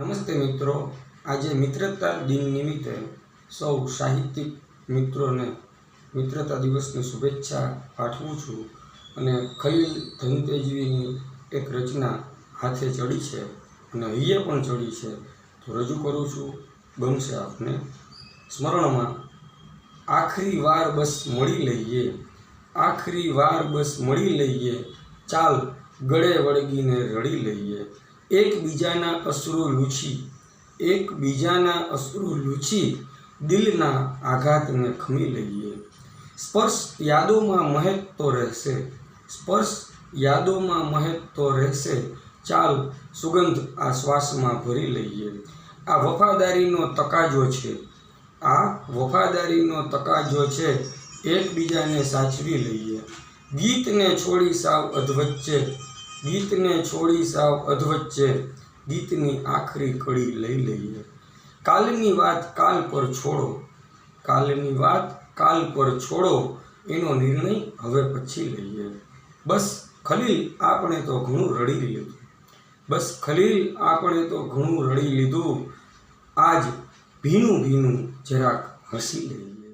નમસ્તે મિત્રો. આજે મિત્રતા દિન નિમિત્તે સૌ સાહિત્યિક મિત્રોને મિત્રતા દિવસની શુભેચ્છા પાઠવું છું અને ખલીલ ધનતેજવીની એક રચના હાથે ચડી છે અને હૈયે પણ ચડી છે. તો રજૂ કરું છું, ગમશે આપને. સ્મરણમાં, આખરી વાર બસ મળી લઈએ, આખરી વાર બસ મળી લઈએ, ચાલ ગળે વળગીને રડી લઈએ એકબીજાના અશ્રુ લૂછી, એકબીજાના અશ્રુ લૂછી દિલના આઘાતને ખમી લઈએ. સ્પર્શ યાદોમાં મહેકતો રહેશે, સ્પર્શ યાદોમાં મહેકતો રહેશે, ચાલ સુગંધ આ શ્વાસમાં ભરી લઈએ. આ વફાદારીનો તકાજો છે, આ વફાદારીનો તકાજો છે, એકબીજાને સાચવી લઈએ. ગીતને છોડી સાવ અધવચ્ચે ગીતને છોડી સાવ અધવચ્ચે ગીતની આખરી કડી લઈ લઈએ. કાલની વાત કાલ પર છોડો. કાલની વાત કાલ પર છોડો એનો નિર્ણય હવે પછી લઈએ. બસ ખલીલ આપણે તો ઘણું રડી લીધું. બસ ખલીલ આપણે તો ઘણું રડી લીધું. આજ ભીનું ભીનું જરાક હસી લઈએ.